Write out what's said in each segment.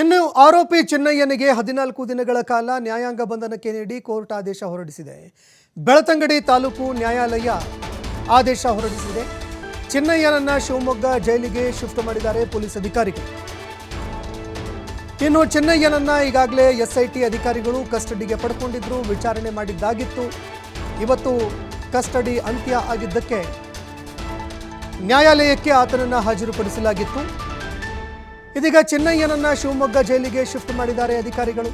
ಇನ್ನು ಆರೋಪಿ ಚಿನ್ನಯ್ಯನಿಗೆ ಹದಿನಾಲ್ಕು ದಿನಗಳ ಕಾಲ ನ್ಯಾಯಾಂಗ ಬಂಧನಕ್ಕೆ ನೀಡಿ ಕೋರ್ಟ್ ಆದೇಶ ಹೊರಡಿಸಿದೆ. ಬೆಳತಂಗಡಿ ತಾಲೂಕು ನ್ಯಾಯಾಲಯ ಆದೇಶ ಹೊರಡಿಸಿದೆ. ಚಿನ್ನಯ್ಯನನ್ನ ಶಿವಮೊಗ್ಗ ಜೈಲಿಗೆ ಶಿಫ್ಟ್ ಮಾಡಿದ್ದಾರೆ ಪೊಲೀಸ್ ಅಧಿಕಾರಿಗಳು. ಇನ್ನು ಚಿನ್ನಯ್ಯನನ್ನ ಈಗಾಗಲೇ ಎಸ್ಐಟಿ ಅಧಿಕಾರಿಗಳು ಕಸ್ಟಡಿಗೆ ಪಡ್ಕೊಂಡಿದ್ರು, ವಿಚಾರಣೆ ಮಾಡಿದ್ದಾಗಿತ್ತು. ಇವತ್ತು ಕಸ್ಟಡಿ ಅಂತ್ಯ ಆಗಿದ್ದಕ್ಕೆ ನ್ಯಾಯಾಲಯಕ್ಕೆ ಆತನನ್ನು ಹಾಜರುಪಡಿಸಲಾಗಿತ್ತು. ಇದೀಗ ಚೆನ್ನಯ್ಯನನ್ನ ಶಿವಮೊಗ್ಗ ಜೈಲಿಗೆ ಶಿಫ್ಟ್ ಮಾಡಿದ್ದಾರೆ ಅಧಿಕಾರಿಗಳು.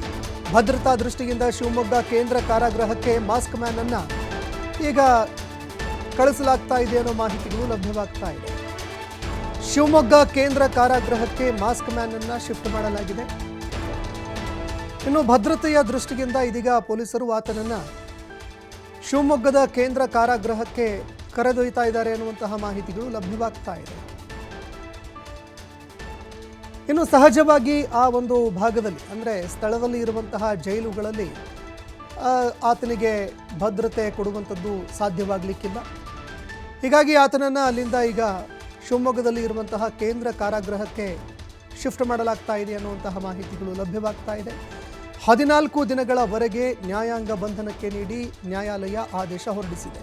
ಭದ್ರತಾ ದೃಷ್ಟಿಯಿಂದ ಶಿವಮೊಗ್ಗ ಕೇಂದ್ರ ಕಾರಾಗೃಹಕ್ಕೆ ಮಾಸ್ಕ್ ಮ್ಯಾನ್ ಅನ್ನ ಈಗ ಕಳಿಸಲಾಗ್ತಾ ಇದೆ ಅನ್ನೋ ಮಾಹಿತಿಗಳು ಲಭ್ಯವಾಗ್ತಾ ಇದೆ. ಶಿವಮೊಗ್ಗ ಕೇಂದ್ರ ಕಾರಾಗೃಹಕ್ಕೆ ಮಾಸ್ಕ್ ಮ್ಯಾನ್ ಅನ್ನ ಶಿಫ್ಟ್ ಮಾಡಲಾಗಿದೆ. ಇನ್ನು ಭದ್ರತೆಯ ದೃಷ್ಟಿಯಿಂದ ಇದೀಗ ಪೊಲೀಸರು ಆತನನ್ನ ಶಿವಮೊಗ್ಗದ ಕೇಂದ್ರ ಕಾರಾಗೃಹಕ್ಕೆ ಕರೆದೊಯ್ತಾ ಇದ್ದಾರೆ ಅನ್ನುವಂತಹ ಮಾಹಿತಿಗಳು ಲಭ್ಯವಾಗ್ತಾ ಇದೆ. ಇನ್ನು ಸಹಜವಾಗಿ ಆ ಒಂದು ಭಾಗದಲ್ಲಿ, ಅಂದರೆ ಸ್ಥಳದಲ್ಲಿ ಇರುವಂತಹ ಜೈಲುಗಳಲ್ಲಿ ಆತನಿಗೆ ಭದ್ರತೆ ಕೊಡುವಂಥದ್ದು ಸಾಧ್ಯವಾಗಲಿಕ್ಕಿಲ್ಲ. ಹೀಗಾಗಿ ಆತನನ್ನು ಅಲ್ಲಿಂದ ಈಗ ಶಿವಮೊಗ್ಗದಲ್ಲಿ ಇರುವಂತಹ ಕೇಂದ್ರ ಕಾರಾಗೃಹಕ್ಕೆ ಶಿಫ್ಟ್ ಮಾಡಲಾಗ್ತಾ ಇದೆ ಅನ್ನುವಂತಹ ಮಾಹಿತಿಗಳು ಲಭ್ಯವಾಗ್ತಾ ಇದೆ. ಹದಿನಾಲ್ಕು ದಿನಗಳವರೆಗೆ ನ್ಯಾಯಾಂಗ ಬಂಧನಕ್ಕೆ ನೀಡಿ ನ್ಯಾಯಾಲಯ ಆದೇಶ ಹೊರಡಿಸಿದೆ.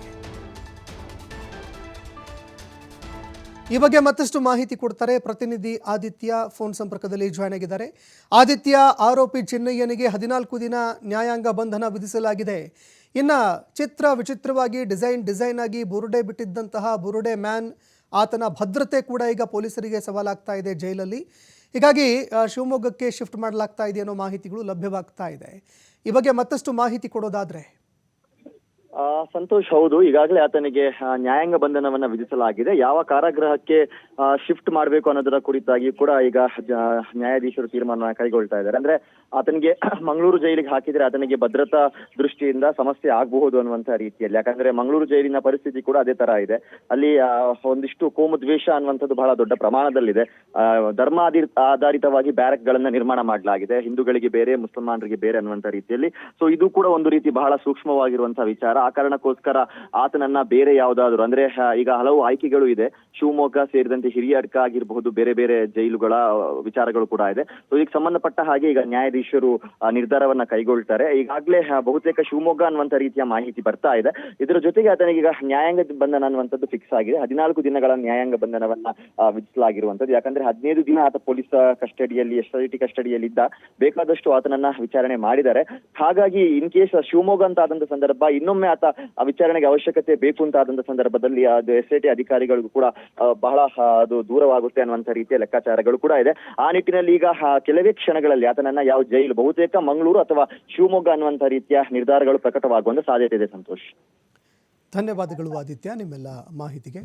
ಈ ಬಗ್ಗೆ ಮತ್ತಷ್ಟು ಮಾಹಿತಿ ಕೊಡ್ತಾರೆ ಪ್ರತಿನಿಧಿ ಆದಿತ್ಯ ಫೋನ್ ಸಂಪರ್ಕದಲ್ಲಿ ಜಾಯ್ನ್ ಆಗಿದ್ದಾರೆ. ಆದಿತ್ಯ ಆರೋಪಿ ಚಿನ್ನಯ್ಯನಿಗೆ ಹದಿನಾಲ್ಕು ದಿನ ನ್ಯಾಯಾಂಗ ಬಂಧನ ವಿಧಿಸಲಾಗಿದೆ. ಇನ್ನ ಚಿತ್ರ ವಿಚಿತ್ರವಾಗಿ ಡಿಸೈನ್ ಡಿಸೈನ್ ಆಗಿ ಬುರುಡೆ ಬಿಟ್ಟಿದ್ದಂತಹ ಬುರುಡೆ ಮ್ಯಾನ್ ಆತನ ಭದ್ರತೆ ಕೂಡ ಈಗ ಪೊಲೀಸರಿಗೆ ಸವಾಲಾಗ್ತಾ ಇದೆ ಜೈಲಲ್ಲಿ. ಹೀಗಾಗಿ ಶಿವಮೊಗ್ಗಕ್ಕೆ ಶಿಫ್ಟ್ ಮಾಡಲಾಗ್ತಾ ಇದೆ ಅನ್ನೋ ಮಾಹಿತಿಗಳು ಲಭ್ಯವಾಗ್ತಾ ಇದೆ. ಈ ಬಗ್ಗೆ ಮತ್ತಷ್ಟು ಮಾಹಿತಿ ಕೊಡೋದಾದ್ರೆ ಸಂತೋಷ್ ಹೌದು, ಈಗಾಗಲೇ ಆತನಿಗೆ ನ್ಯಾಯಾಂಗ ಬಂಧನವನ್ನ ವಿಧಿಸಲಾಗಿದೆ. ಯಾವ ಕಾರಾಗೃಹಕ್ಕೆ ಶಿಫ್ಟ್ ಮಾಡಬೇಕು ಅನ್ನೋದರ ಕುರಿತಾಗಿ ಕೂಡ ಈಗ ನ್ಯಾಯಾಧೀಶರು ತೀರ್ಮಾನ ಕೈಗೊಳ್ತಾ ಇದ್ದಾರೆ. ಅಂದ್ರೆ ಆತನಿಗೆ ಮಂಗಳೂರು ಜೈಲಿಗೆ ಹಾಕಿದ್ರೆ ಆತನಿಗೆ ಭದ್ರತಾ ದೃಷ್ಟಿಯಿಂದ ಸಮಸ್ಯೆ ಆಗಬಹುದು ಅನ್ನುವಂತ ರೀತಿಯಲ್ಲಿ. ಯಾಕಂದ್ರೆ ಮಂಗಳೂರು ಜೈಲಿನ ಪರಿಸ್ಥಿತಿ ಕೂಡ ಅದೇ ತರ ಇದೆ. ಅಲ್ಲಿ ಒಂದಿಷ್ಟು ಕೋಮು ದ್ವೇಷ ಅನ್ನುವಂಥದ್ದು ಬಹಳ ದೊಡ್ಡ ಪ್ರಮಾಣದಲ್ಲಿದೆ. ಧರ್ಮ ಆಧಿ- ಆಧಾರಿತವಾಗಿ ಬ್ಯಾರಕ್ ಗಳನ್ನ ನಿರ್ಮಾಣ ಮಾಡಲಾಗಿದೆ. ಹಿಂದೂಗಳಿಗೆ ಬೇರೆ, ಮುಸಲ್ಮಾನರಿಗೆ ಬೇರೆ ಅನ್ನುವಂಥ ರೀತಿಯಲ್ಲಿ. ಸೊ ಇದು ಕೂಡ ಒಂದು ರೀತಿ ಬಹಳ ಸೂಕ್ಷ್ಮವಾಗಿರುವಂತಹ ವಿಚಾರ. ಕಾರಣಕ್ಕೋಸ್ಕರ ಆತನನ್ನ ಬೇರೆ ಯಾವ್ದಾದ್ರು, ಅಂದ್ರೆ ಈಗ ಹಲವು ಆಯ್ಕೆಗಳು ಇದೆ. ಶಿವಮೊಗ್ಗ ಸೇರಿದಂತೆ ಹಿರಿಯಡ್ಕ ಆಗಿರಬಹುದು, ಬೇರೆ ಬೇರೆ ಜೈಲುಗಳ ವಿಚಾರಗಳು ಕೂಡ ಇದೆ. ಸೊ ಇದಕ್ಕೆ ಸಂಬಂಧಪಟ್ಟ ಹಾಗೆ ಈಗ ನ್ಯಾಯಾಧೀಶರು ನಿರ್ಧಾರವನ್ನ ಕೈಗೊಳ್ತಾರೆ. ಈಗಾಗಲೇ ಬಹುತೇಕ ಶಿವಮೊಗ್ಗ ಅನ್ನುವಂತ ರೀತಿಯ ಮಾಹಿತಿ ಬರ್ತಾ ಇದೆ. ಇದರ ಜೊತೆಗೆ ಆತನಿಗೆ ಈಗ ನ್ಯಾಯಾಂಗ ಬಂಧನ ಅನ್ನುವಂಥದ್ದು ಫಿಕ್ಸ್ ಆಗಿದೆ. ಹದಿನಾಲ್ಕು ದಿನಗಳ ನ್ಯಾಯಾಂಗ ಬಂಧನವನ್ನ ವಿಧಿಸಲಾಗಿರುವಂತದ್ದು ಯಾಕಂದ್ರೆ ಹದಿನೈದು ದಿನ ಆತ ಪೊಲೀಸ್ ಕಸ್ಟಡಿಯಲ್ಲಿ ಎಸ್ ಐ ಟಿ ಕಸ್ಟಡಿಯಲ್ಲಿ ಇದ್ದ ಬೇಕಾದಷ್ಟು ಆತನನ್ನ ವಿಚಾರಣೆ ಮಾಡಿದ್ದಾರೆ. ಹಾಗಾಗಿ ಇನ್ ಕೇಸ್ ಶಿವಮೊಗ್ಗ ಅಂತ ಆದಂತ ಸಂದರ್ಭ ಇನ್ನೊಮ್ಮೆ ಆತ ಆ ವಿಚಾರಣೆಗೆ ಅವಶ್ಯಕತೆ ಬೇಕು ಅಂತ ಆದಂತ ಸಂದರ್ಭದಲ್ಲಿ ಅದು ಎಸ್ ಐ ಟಿ ಅಧಿಕಾರಿಗಳಿಗೂ ಕೂಡ ಬಹಳ ಅದು ದೂರವಾಗುತ್ತೆ ಅನ್ನುವಂತ ರೀತಿಯ ಲೆಕ್ಕಾಚಾರಗಳು ಕೂಡ ಇದೆ. ಆ ನಿಟ್ಟಿನಲ್ಲಿ ಈಗ ಕೆಲವೇ ಕ್ಷಣಗಳಲ್ಲಿ ಆತನನ್ನ ಯಾವ ಜೈಲು, ಬಹುತೇಕ ಮಂಗಳೂರು ಅಥವಾ ಶಿವಮೊಗ್ಗ ಅನ್ನುವಂತ ರೀತಿಯ ನಿರ್ಧಾರಗಳು ಪ್ರಕಟವಾಗುವಂತ ಸಾಧ್ಯತೆ ಇದೆ, ಸಂತೋಷ್. ಧನ್ಯವಾದಗಳು, ಆದಿತ್ಯ, ನಿಮ್ಮೆಲ್ಲ ಮಾಹಿತಿಗೆ.